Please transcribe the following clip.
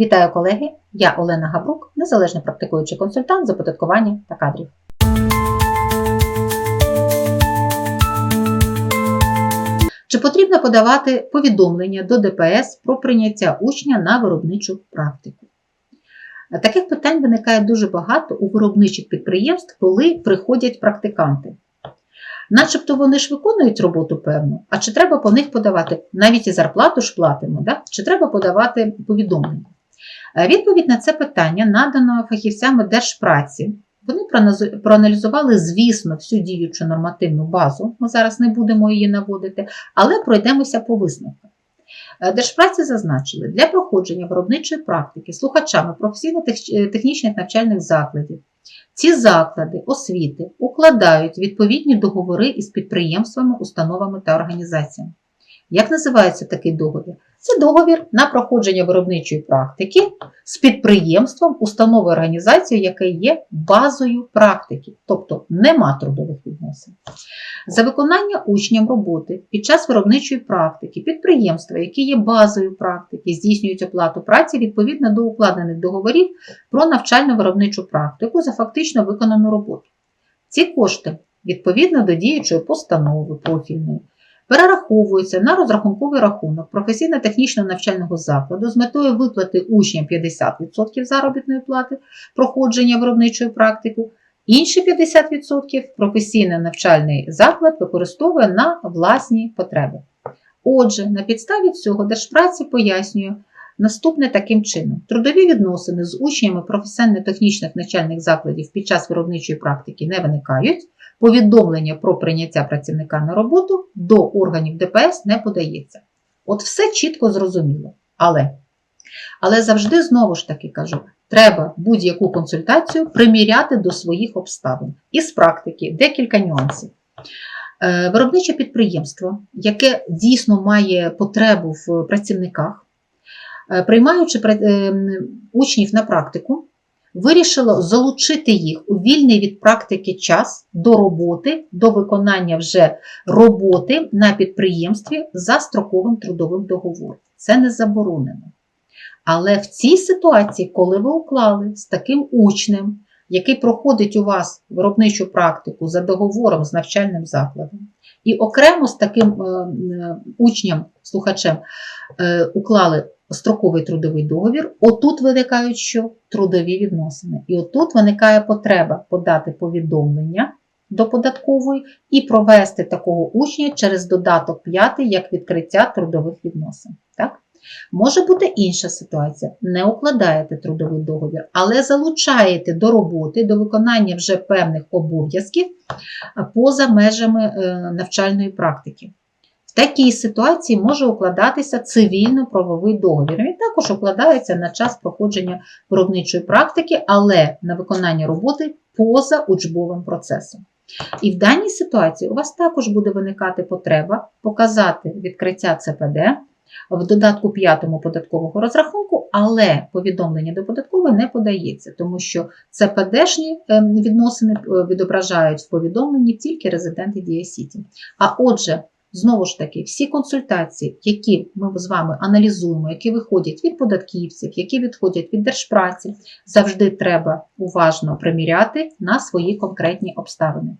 Вітаю колеги! Я Олена Габрук, незалежний практикуючий консультант з оподаткування та кадрів. Чи потрібно подавати повідомлення до ДПС про прийняття учня на виробничу практику? Таких питань виникає дуже багато у виробничих підприємств, коли приходять практиканти. Начебто вони ж виконують роботу певну, а чи треба по них подавати, навіть і зарплату ж платимо, да? чи треба подавати повідомлення? Е, Відповідь на це питання надано фахівцями держпраці. Вони проаналізували, звісно, всю діючу нормативну базу. Ми зараз не будемо її наводити, але пройдемося по висновках. Е, Держпраці зазначили, для проходження виробничої практики слухачами професійно-технічних навчальних закладів ці заклади освіти укладають відповідні договори із підприємствами, установами та організаціями. Як називається такий договір? Це договір на проходження виробничої практики з підприємством, установою організацією, яке є базою практики, тобто нема трудових відносин. За виконання учням роботи під час виробничої практики підприємства, які є базою практики, здійснюють оплату праці відповідно до укладених договорів про навчально-виробничу практику за фактично виконану роботу. Ці кошти, відповідно до діючої постанови профільної, перераховуються на розрахунковий рахунок професійно-технічного навчального закладу з метою виплати учням 50% заробітної плати проходження виробничої практики. Інші 50% професійний навчальний заклад використовує на власні потреби. Отже, на підставі цього Держпраці пояснює наступне таким чином: трудові відносини з учнями професійно-технічних навчальних закладів під час виробничої практики не виникають. Повідомлення про прийняття працівника на роботу до органів ДПС не подається. От все чітко зрозуміло. Але, але завжди знову ж таки кажу, треба будь-яку консультацію приміряти до своїх обставин. Із практики декілька нюансів. Е, Виробниче підприємство, яке дійсно має потребу в працівниках, приймаючи е, учнів на практику, вирішило залучити їх у вільний від практики час до роботи, до виконання вже роботи на підприємстві за строковим трудовим договором. Це не заборонено. Але в цій ситуації, коли ви уклали з таким учнем, який проходить у вас виробничу практику за договором з навчальним закладом, і окремо з таким е, е, учнем, слухачем, е, уклали строковий трудовий договір, отут виникають що? Трудові відносини. І отут виникає потреба подати повідомлення до податкової і провести такого учня через додаток 5 як відкриття трудових відносин. Так? Може бути інша ситуація. Не укладаєте трудовий договір, але залучаєте до роботи, до виконання вже певних обов'язків поза межами е, навчальної практики. Такій ситуації може укладатися цивільно-правовий договір. Він також укладається на час проходження виробничої практики, але на виконання роботи поза учбовим процесом. І в даній ситуації у вас також буде виникати потреба показати відкриття ЦПД в додатку 5 податкового розрахунку, але повідомлення до податкової не подається, тому що ЦПДшні ем, відносини е, відображають в повідомленні тільки резиденти Дія Сіті. А отже, знову ж таки, всі консультації, які ми з вами аналізуємо, які виходять від податківців, які відходять від держпраці, завжди треба уважно приміряти на свої конкретні обставини.